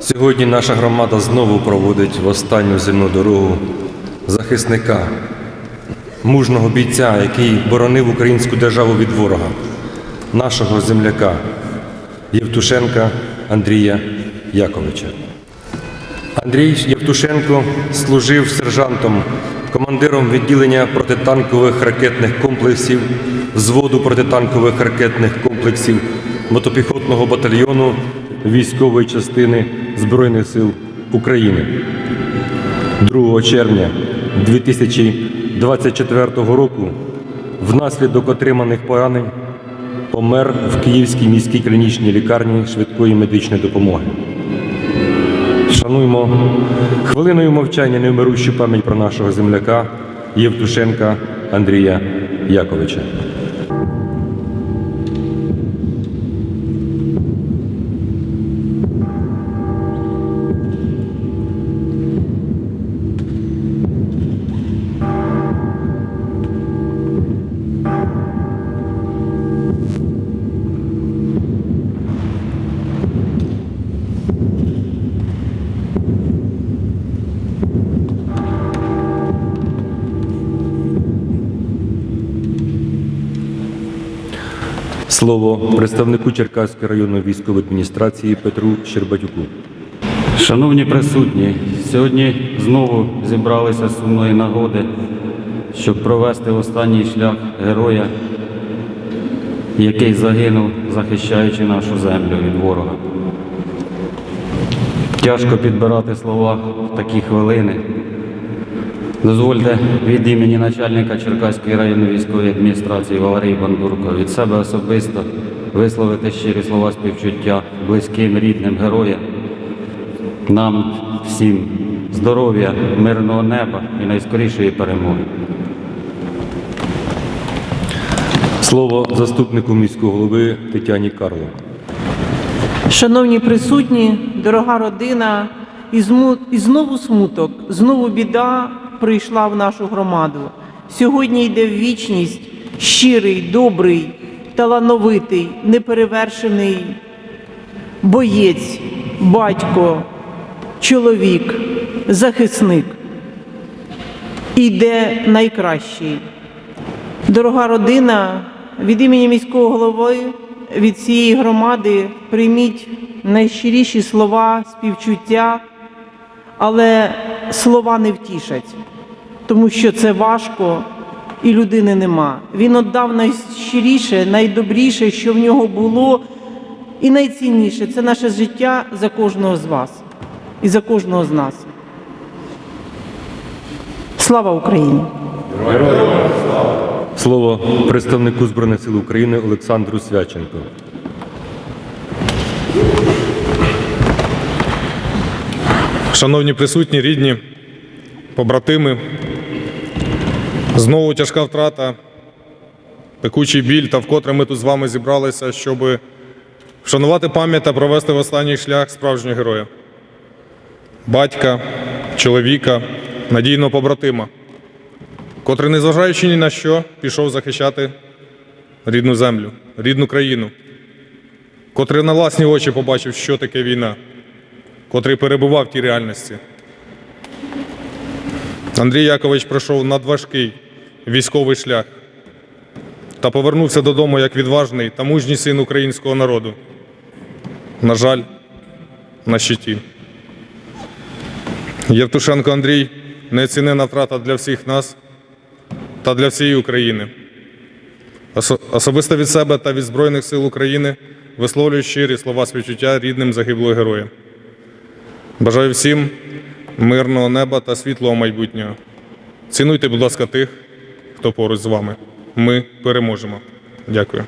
Сьогодні наша громада знову проводить в останню земну дорогу захисника, мужного бійця, який боронив українську державу від ворога, нашого земляка Євтушенка Андрія Яковича. Андрій Євтушенко служив сержантом, командиром відділення протитанкових ракетних комплексів, взводу протитанкових ракетних комплексів мотопіхотного батальйону військової частини Збройних сил України. 2 червня 2024 року внаслідок отриманих поранень помер в Київській міській клінічній лікарні швидкої медичної допомоги. Шануємо хвилиною мовчання невмирущу пам'ять про нашого земляка Євтушенка Андрія Яковича. Слово представнику Черкаської районної військової адміністрації Петру Щербатюку. Шановні присутні, сьогодні знову зібралися сумної нагоди, щоб провести останній шлях героя, який загинув, захищаючи нашу землю від ворога. Тяжко підбирати слова в такі хвилини. Дозвольте від імені начальника Черкаської районної військової адміністрації Валерії Бандурко від себе особисто висловити щирі слова співчуття близьким рідним героям, нам всім здоров'я, мирного неба і найскорішої перемоги. Слово заступнику міського голови Тетяні Карло. Шановні присутні, дорога родина, і, і знову смуток, знову біда прийшла в нашу громаду. Сьогодні йде в вічність щирий, добрий, талановитий, неперевершений боєць, батько, чоловік, захисник. Іде найкращий. Дорога родина, від імені міського голови, від цієї громади прийміть найщиріші слова співчуття, але слова не втішать, тому що це важко і людини нема. Він віддав найщиріше, найдобріше, що в нього було, і найцінніше це наше життя за кожного з вас і за кожного з нас. Слава Україні! Слово представнику Збройних сил України Олександру Свяченко. Шановні присутні, рідні, побратими, знову тяжка втрата, пекучий біль, та вкотре ми тут з вами зібралися, щоб вшанувати пам'ять та провести в останній шлях справжнього героя, батька, чоловіка, надійного побратима, котрий, незважаючи ні на що, пішов захищати рідну землю, рідну країну, котрий на власні очі побачив, що таке війна котрий перебував в тій реальності. Андрій Якович пройшов надважкий військовий шлях та повернувся додому як відважний та мужній син українського народу. На жаль, на щиті. Євтушенко Андрій неоцінена втрата для всіх нас та для всієї України. Особисто від себе та від Збройних сил України висловлюю щирі слова співчуття рідним загиблого героя. Бажаю всім мирного неба та світлого майбутнього. Цінуйте, будь ласка, тих, хто поруч з вами. Ми переможемо. Дякую.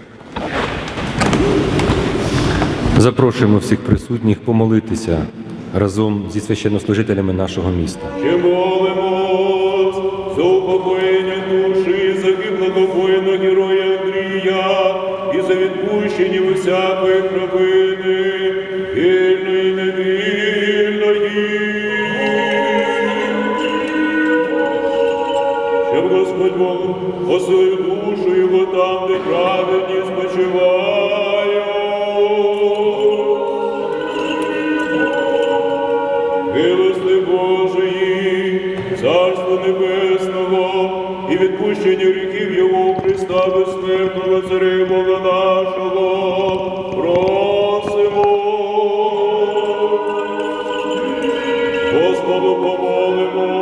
Запрошуємо всіх присутніх помолитися разом зі священнослужителями нашого міста. Ще молимось свою душу його там, де праведні спочиваю. Милости Божої, царство небесного і відпущення гріхів Його Христа безсмертного царя нашого. Просимо. Господу помолимось.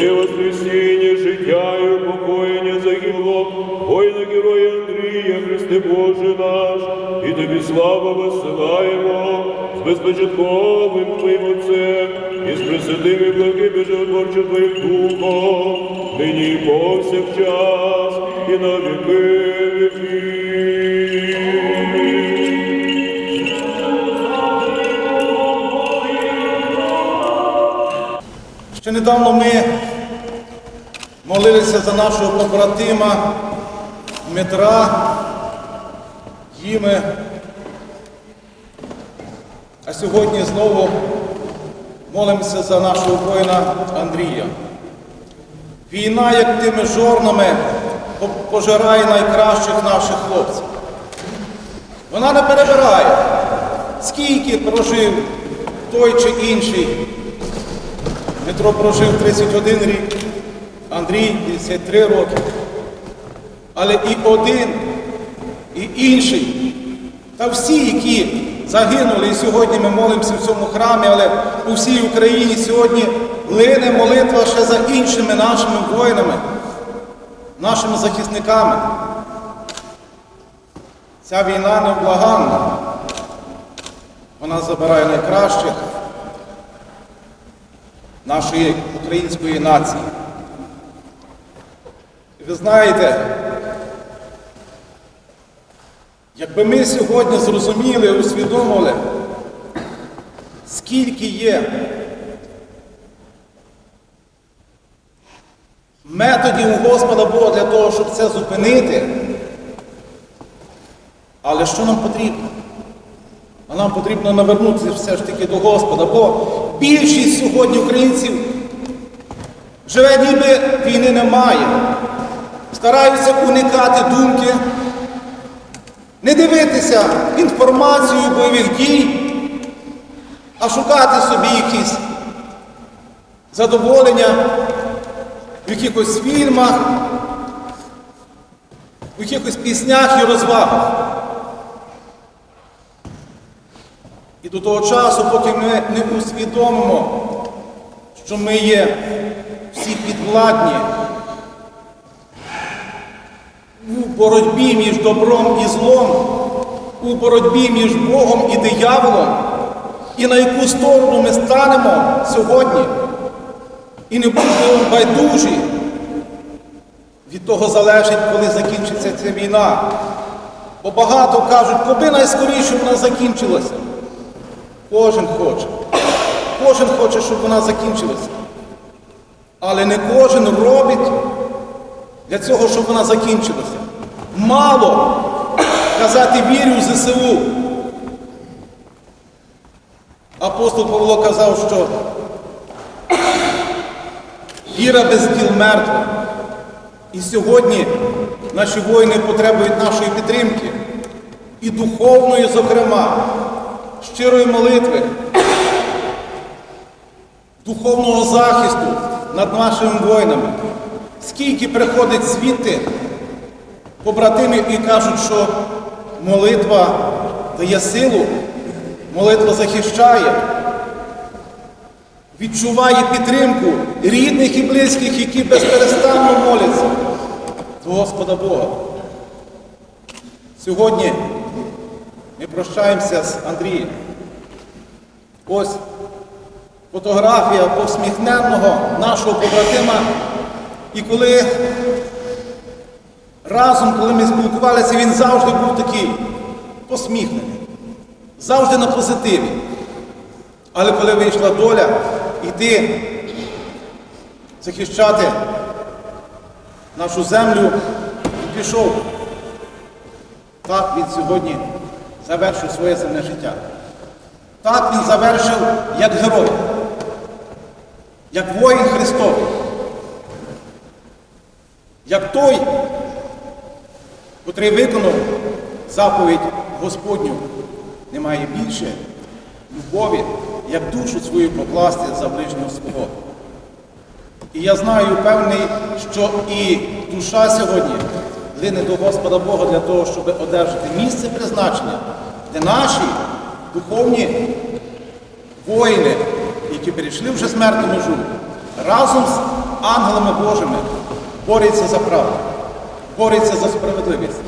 Ти воскресіння воїна героя Андрія, Христе Боже наш, і тобі славу висилаємо з безпочатковим Твоїм Отцем і з пресвятим і благим животворчим Твоїм Духом, нині повсякчас, і на віки віків. Ще недавно ми молилися за нашого побратима Дмитра Їми. А сьогодні знову молимося за нашого воїна Андрія. Війна, як тими жорнами, пожирає найкращих наших хлопців. Вона не перебирає, скільки прожив той чи інший Дмитро прожив 31 рік, Андрій 53 роки. Але і один, і інший, та всі, які загинули, і сьогодні ми молимося в цьому храмі, але у всій Україні сьогодні лине молитва ще за іншими нашими воїнами, нашими захисниками. Ця війна невблаганна. Вона забирає найкращих нашої української нації. І ви знаєте, якби ми сьогодні зрозуміли, усвідомили, скільки є методів у Господа Бога для того, щоб це зупинити, але що нам потрібно? А нам потрібно навернутися все ж таки до Господа, бо більшість сьогодні українців живе ніби війни немає. Стараються уникати думки, не дивитися інформацію бойових дій, а шукати собі якісь задоволення в якихось фільмах, в якихось піснях і розвагах. І до того часу, поки ми не усвідомимо, що ми є всі підвладні у боротьбі між добром і злом, у боротьбі між Богом і дияволом, і на яку сторону ми станемо сьогодні, і не будемо байдужі, від того залежить, коли закінчиться ця війна. Бо багато кажуть, коли найскоріше вона закінчилася. Кожен хоче. Кожен хоче, щоб вона закінчилася. Але не кожен робить для цього, щоб вона закінчилася. Мало казати вірю в ЗСУ. Апостол Павло казав, що віра без діл мертва. І сьогодні наші воїни потребують нашої підтримки. І духовної, зокрема, щирої молитви, духовного захисту над нашими воїнами. Скільки приходить звідти побратимів і кажуть, що молитва дає силу, молитва захищає, відчуває підтримку рідних і близьких, які безперестанно моляться до Господа Бога. Сьогодні ми прощаємося з Андрієм. Ось фотографія посміхненного нашого побратима. І коли разом, коли ми спілкувалися, він завжди був такий посміхнений, завжди на позитиві. Але коли вийшла доля йти захищати нашу землю, пішов. Так він сьогодні завершив своє земне життя. Так він завершив як герой, як воїн Христовий, як той, котрий виконав заповідь Господню, немає більше любові, як душу свою покласти за ближнього свого. І я знаю, певний, що і душа сьогодні лине до Господа Бога для того, щоб одержати місце призначення, де наші духовні воїни, які перейшли вже смертну межу, разом з ангелами Божими борються за правду, борються за справедливість.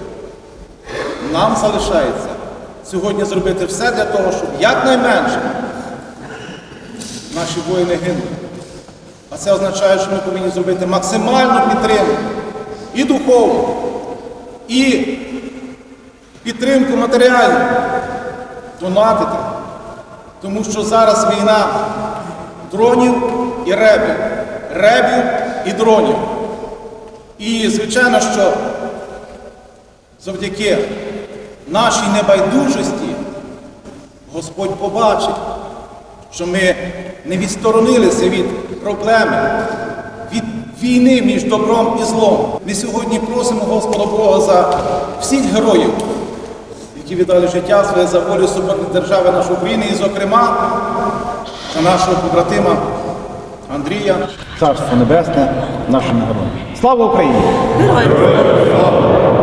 Нам залишається сьогодні зробити все для того, щоб якнайменше наші воїни гинули. А це означає, що ми повинні зробити максимальну підтримку і духовну, і підтримку матеріальну, донатити. Тому що зараз війна дронів і ребів, ребів і дронів. І звичайно, що завдяки нашій небайдужості Господь побачить, що ми не відсторонилися від проблеми, від війни між добром і злом. Ми сьогодні просимо Господа Бога за всіх героїв, які віддали життя своє за волю суботної держави нашої України, і, зокрема, за нашого побратима Андрія. Царство Небесне нашим героям. Слава Україні! Героям!